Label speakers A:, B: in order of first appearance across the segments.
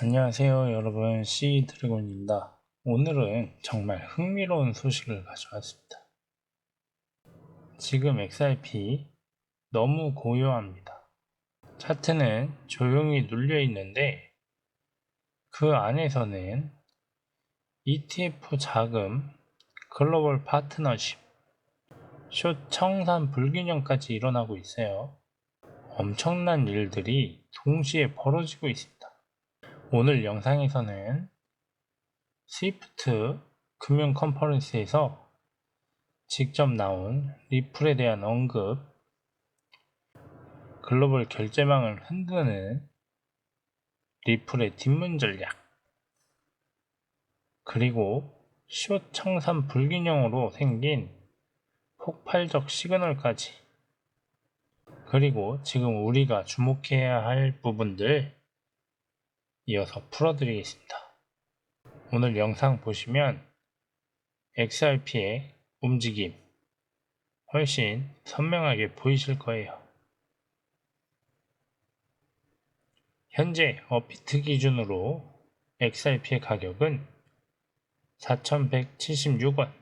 A: 안녕하세요 여러분 C 드래곤입니다. 오늘은 정말 흥미로운 소식을 가져왔습니다. 지금 XRP 너무 고요합니다. 차트는 조용히 눌려 있는데 그 안에서는 ETF 자금, 글로벌 파트너십, 숏 청산 불균형까지 일어나고 있어요. 엄청난 일들이 동시에 벌어지고 있습니다. 오늘 영상에서는 스위프트 금융 컨퍼런스에서 직접 나온 리플에 대한 언급, 글로벌 결제망을 흔드는 리플의 뒷문 전략, 그리고 숏 청산 불균형으로 생긴 폭발적 시그널까지, 그리고 지금 우리가 주목해야 할 부분들 이어서 풀어드리겠습니다. 오늘 영상 보시면 XRP의 움직임 훨씬 선명하게 보이실 거예요. 현재 어피트 기준으로 XRP의 가격은 4,176원,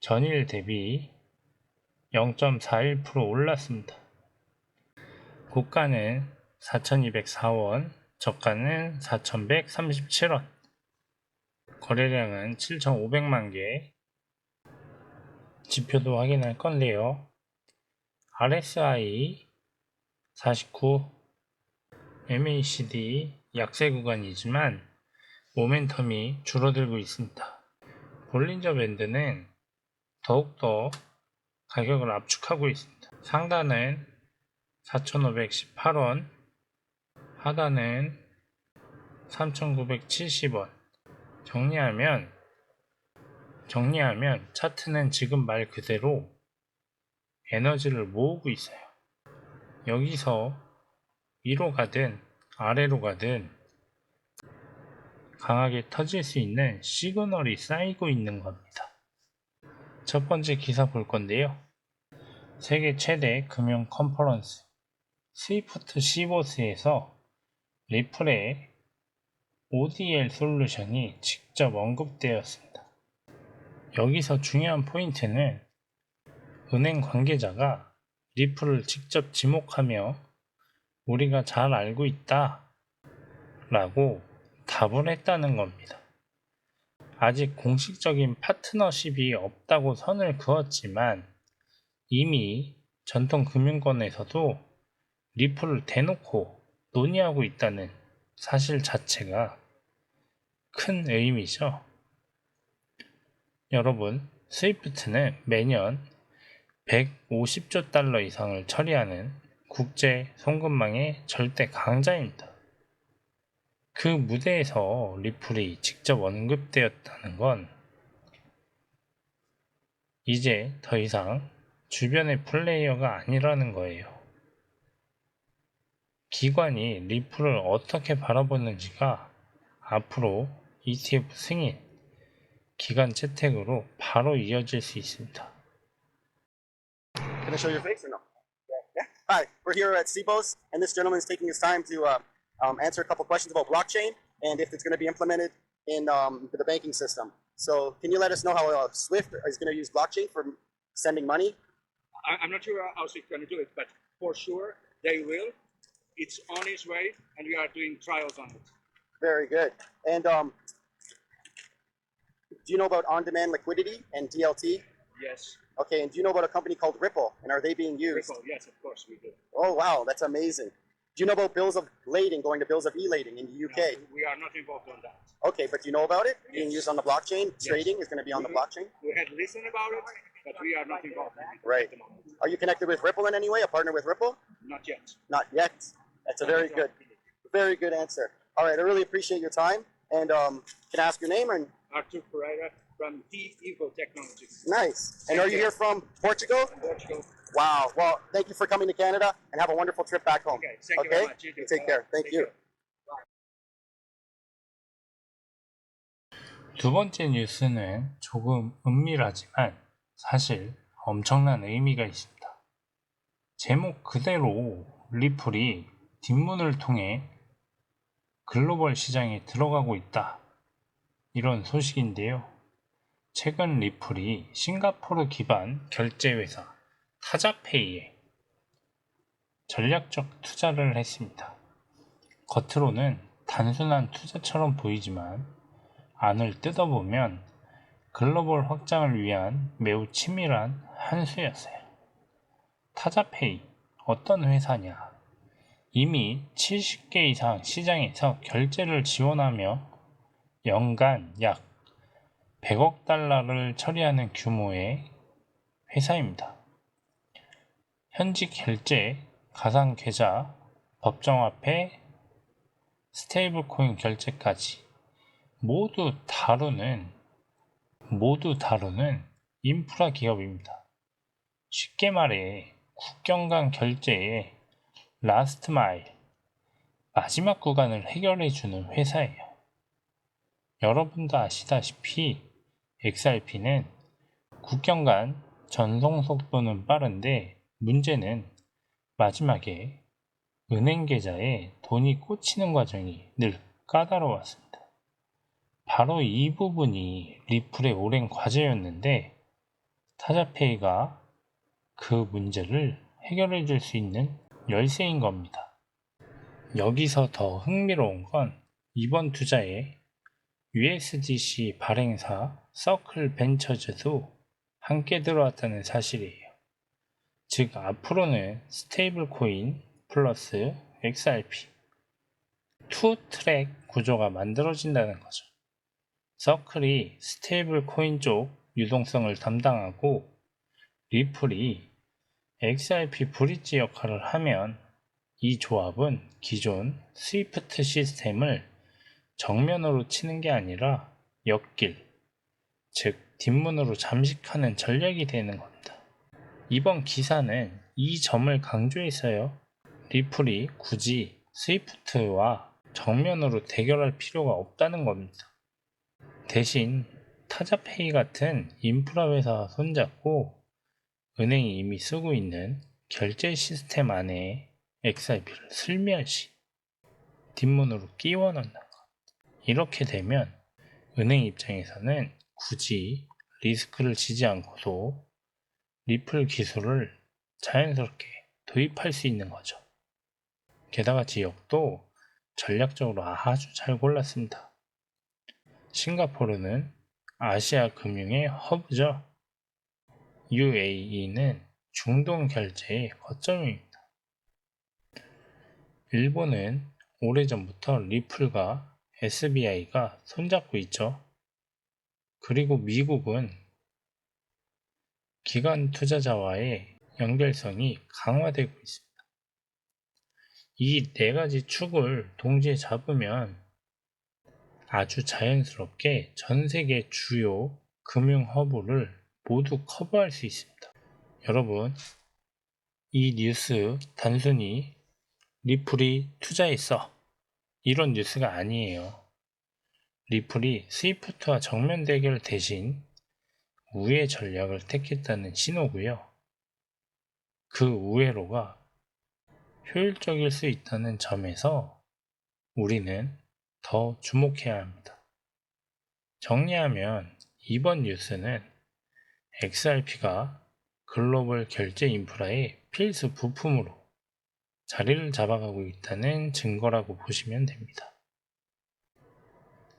A: 전일 대비 0.41% 올랐습니다. 고가는 4,204원, 저가는 4,137원, 거래량은 7,500만 개, 지표도 확인할 건데요. RSI 49, MACD 약세 구간이지만 모멘텀이 줄어들고 있습니다. 볼린저 밴드는 더욱더 가격을 압축하고 있습니다. 상단은 4,518원, 하단은 3,970원. 정리하면, 정리하면 차트는 지금 말 그대로 에너지를 모으고 있어요. 여기서 위로 가든 아래로 가든 강하게 터질 수 있는 시그널이 쌓이고 있는 겁니다. 첫 번째 기사 볼 건데요. 세계 최대 금융 컨퍼런스 스위프트 시보스에서 리플의 ODL 솔루션이 직접 언급되었습니다. 여기서 중요한 포인트는 은행 관계자가 리플을 직접 지목하며 우리가 잘 알고 있다 라고 답을 했다는 겁니다. 아직 공식적인 파트너십이 없다고 선을 그었지만 이미 전통 금융권에서도 리플을 대놓고 논의하고 있다는 사실 자체가 큰 의미죠. 여러분, 스위프트는 매년 150조 달러 이상을 처리하는 국제 송금망의 절대 강자입니다. 그 무대에서 리플이 직접 언급되었다는 건 이제 더 이상 주변의 플레이어가 아니라는 거예요. 기관이 리플을 어떻게 바라보는지가 앞으로 ETF 승인, 기관 채택으로 바로 이어질 수 있습니다.
B: Can I show your face or no? Yeah. Hi, we're here at CBOS, and this gentleman is taking his time to uh, um, answer a couple questions about blockchain and if it's going to be implemented in um, the banking system. So, can you let us know how uh, Swift is going to use blockchain for sending money?
C: I, I'm not sure how she's going to do it, but for sure they will. It's on its way, and we are doing trials on it.
B: Very good. And um, do you know about on-demand liquidity and DLT?
C: Yes,
B: Okay, and do you know about a company called Ripple, and are they being used?
C: Ripple, yes, of course we do.
B: Oh wow, that's amazing. Do you know about bills of lading going to bills of e-lading in the
C: No,
B: UK?
C: we are not involved on that.
B: Okay, but do you know about it being
C: Yes.
B: used on the blockchain?
C: Yes.
B: Trading is going to be on the
C: Mhm.
B: blockchain.
C: We had listened about it, but we are not involved in it
B: Right.
C: at the moment.
B: Are you connected with Ripple in any way? A partner with Ripple?
C: Not yet.
B: Not yet. That's a very good, very good answer. All right, I really appreciate your time. And um, can I ask your name? And
C: Arthur Pereira from T Eco Technologies.
B: nice. And are you here from Portugal?
C: Portugal.
B: Wow. Well, thank you for coming to Canada, and have a wonderful trip back home.
C: Okay, thank you very much. You too.
B: take care. Thank you.
A: 두 번째 뉴스는 조금 은밀하지만 사실 엄청난 의미가 있습니다. 제목 그대로 리플이 뒷문을 통해 글로벌 시장에 들어가고 있다. 이런 소식인데요. 최근 리플이 싱가포르 기반 결제회사 타자페이에 전략적 투자를 했습니다. 겉으로는 단순한 투자처럼 보이지만 안을 뜯어보면 글로벌 확장을 위한 매우 치밀한 한 수였어요. 타자페이 어떤 회사냐? 이미 70개 이상 시장에서 결제를 지원하며 연간 약 100억 달러를 처리하는 규모의 회사입니다. 현직 결제, 가상 계좌, 법정화폐, 스테이블 코인 결제까지 모두 다루는 모두 다루는 인프라 기업입니다. 쉽게 말해 국경 간 결제의 라스트 마일 마지막 구간을 해결해 주는 회사예요. 여러분도 아시다시피 XRP는 국경 간 전송 속도는 빠른데 문제는 마지막에 은행 계좌에 돈이 꽂히는 과정이 늘 까다로웠습니다. 바로 이 부분이 리플의 오랜 과제였는데 타자페이가 그 문제를 해결해 줄 수 있는 열쇠인 겁니다. 여기서 더 흥미로운 건 이번 투자에 USDC 발행사 서클 벤처즈도 함께 들어왔다는 사실이에요. 즉 앞으로는 스테이블 코인 플러스 XRP 투 트랙 구조가 만들어진다는 거죠. 서클이 스테이블 코인 쪽 유동성을 담당하고 리플이 XRP 브릿지 역할을 하면 이 조합은 기존 스위프트 시스템을 정면으로 치는 게 아니라 옆길, 즉 뒷문으로 잠식하는 전략이 되는 겁니다. 이번 기사는 이 점을 강조했어요. 리플이 굳이 스위프트와 정면으로 대결할 필요가 없다는 겁니다. 대신 타자페이 같은 인프라 회사 손잡고 은행이 이미 쓰고 있는 결제 시스템 안에 XRP를 슬며시 뒷문으로 끼워 넣는 것. 이렇게 되면 은행 입장에서는 굳이 리스크를 지지 않고도 리플 기술을 자연스럽게 도입할 수 있는 거죠. 게다가 지역도 전략적으로 아주 잘 골랐습니다. 싱가포르는 아시아 금융의 허브죠. UAE는 중동 결제의 거점입니다. 일본은 오래전부터 리플과 SBI가 손잡고 있죠. 그리고 미국은 기관 투자자와의 연결성이 강화되고 있습니다. 이 네 가지 축을 동시에 잡으면 아주 자연스럽게 전 세계 주요 금융 허브를 모두 커버할 수 있습니다. 여러분, 이 뉴스 단순히 리플이 투자했어. 이런 뉴스가 아니에요. 리플이 스위프트와 정면 대결 대신 우회 전략을 택했다는 신호고요. 그 우회로가 효율적일 수 있다는 점에서 우리는 더 주목해야 합니다. 정리하면 이번 뉴스는 XRP가 글로벌 결제 인프라의 필수 부품으로 자리를 잡아가고 있다는 증거라고 보시면 됩니다.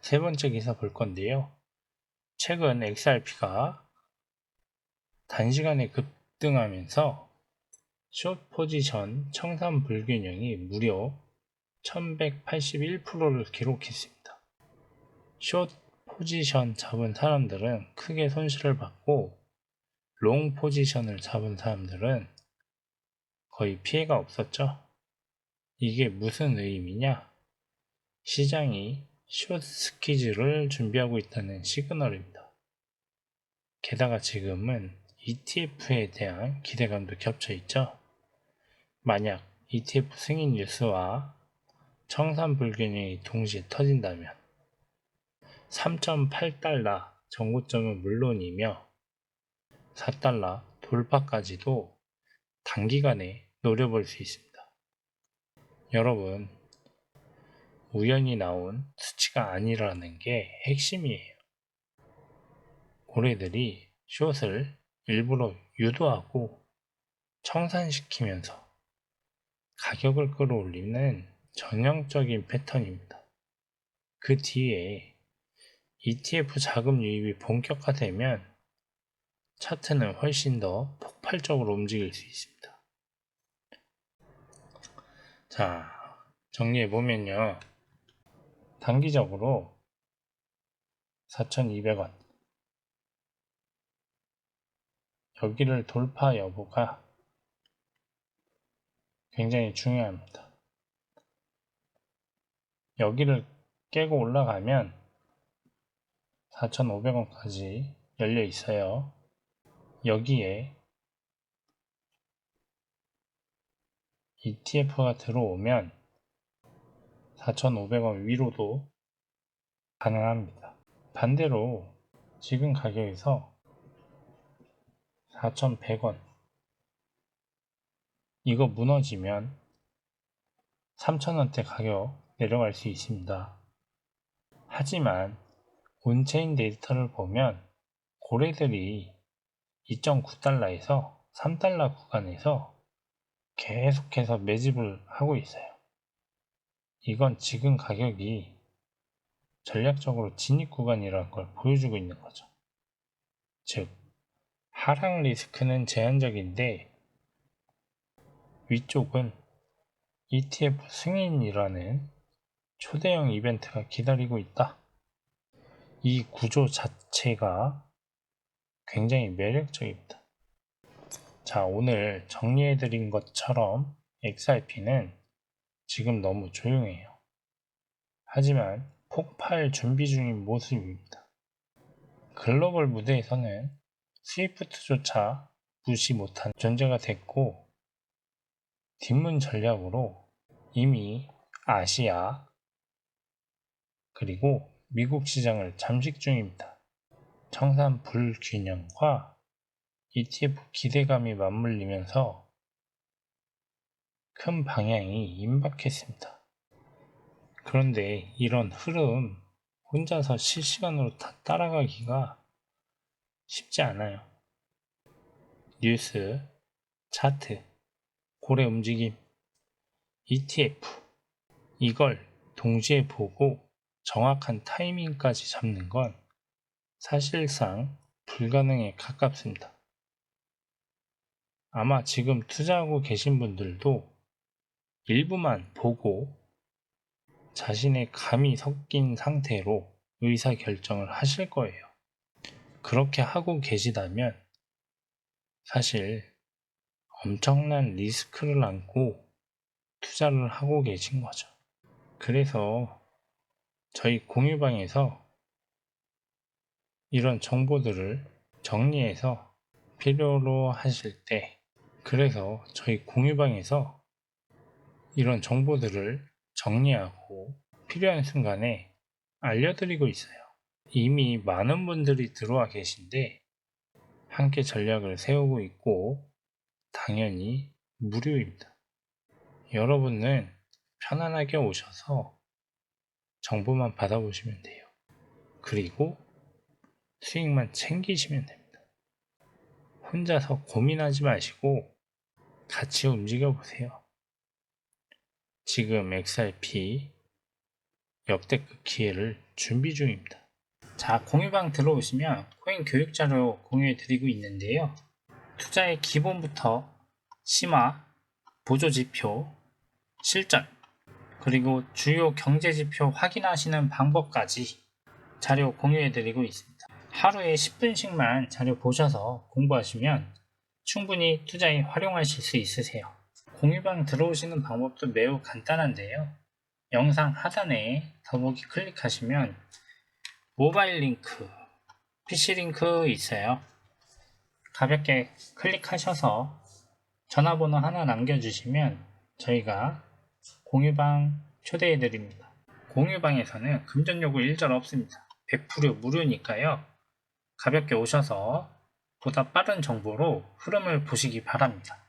A: 세 번째 기사 볼 건데요. 최근 XRP가 단시간에 급등하면서 숏 포지션 청산 불균형이 무려 1181%를 기록했습니다. 숏 포지션 잡은 사람들은 크게 손실을 받고 롱 포지션을 잡은 사람들은 거의 피해가 없었죠. 이게 무슨 의미냐? 시장이 숏 스퀴즈를 준비하고 있다는 시그널입니다. 게다가 지금은 ETF에 대한 기대감도 겹쳐 있죠. 만약 ETF 승인 뉴스와 청산 불균형이 동시에 터진다면 3.8달러 정고점은 물론이며 4달러 돌파까지도 단기간에 노려볼 수 있습니다. 여러분, 우연히 나온 수치가 아니라는 게 핵심이에요. 고래들이 숏을 일부러 유도하고 청산시키면서 가격을 끌어올리는 전형적인 패턴입니다. 그 뒤에 ETF 자금 유입이 본격화되면 차트는 훨씬 더 폭발적으로 움직일 수 있습니다. 자, 정리해 보면요. 단기적으로 4,200원. 여기를 돌파 여부가 굉장히 중요합니다. 여기를 깨고 올라가면 4,500원까지 열려 있어요. 여기에 ETF가 들어오면 4,500원 위로도 가능합니다. 반대로 지금 가격에서 4,100원 이거 무너지면 3,000원대 가격 내려갈 수 있습니다. 하지만 온체인 데이터를 보면 고래들이 2.9달러에서 3달러 구간에서 계속해서 매집을 하고 있어요. 이건 지금 가격이 전략적으로 진입 구간이라는 걸 보여주고 있는 거죠. 즉, 하락 리스크는 제한적인데 위쪽은 ETF 승인이라는 초대형 이벤트가 기다리고 있다. 이 구조 자체가 굉장히 매력적입니다. 자, 오늘 정리해드린 것처럼 XRP는 지금 너무 조용해요. 하지만 폭발 준비 중인 모습입니다. 글로벌 무대에서는 스위프트조차 무시 못한 존재가 됐고, 뒷문 전략으로 이미 아시아, 그리고 미국 시장을 잠식 중입니다. 청산 불균형과 ETF 기대감이 맞물리면서 큰 방향이 임박했습니다. 그런데 이런 흐름 혼자서 실시간으로 다 따라가기가 쉽지 않아요. 뉴스, 차트, 고래 움직임, ETF 이걸 동시에 보고 정확한 타이밍까지 잡는 건 사실상 불가능에 가깝습니다. 아마 지금 투자하고 계신 분들도 일부만 보고 자신의 감이 섞인 상태로 의사 결정을 하실 거예요. 그렇게 하고 계시다면 사실 엄청난 리스크를 안고 투자를 하고 계신 거죠. 그래서 저희 공유방에서 이런 정보들을 정리해서 필요로 하실 때 그래서 저희 공유방에서 이런 정보들을 정리하고 필요한 순간에 알려드리고 있어요. 이미 많은 분들이 들어와 계신데 함께 전략을 세우고 있고 당연히 무료입니다. 여러분은 편안하게 오셔서 정보만 받아보시면 돼요. 그리고 수익만 챙기시면 됩니다. 혼자서 고민하지 마시고 같이 움직여 보세요. 지금 XRP 역대급 기회를 준비 중입니다. 자, 공유방 들어오시면 코인 교육 자료 공유해 드리고 있는데요. 투자의 기본부터 심화, 보조 지표, 실전, 그리고 주요 경제 지표 확인하시는 방법까지 자료 공유해 드리고 있습니다. 하루에 10분씩만 자료 보셔서 공부하시면 충분히 투자에 활용하실 수 있으세요. 공유방 들어오시는 방법도 매우 간단한데요. 영상 하단에 더보기 클릭하시면 모바일 링크, PC 링크 있어요. 가볍게 클릭하셔서 전화번호 하나 남겨주시면 저희가 공유방 초대해 드립니다. 공유방에서는 금전 요구 일절 없습니다. 100% 무료니까요. 가볍게 오셔서 보다 빠른 정보로 흐름을 보시기 바랍니다.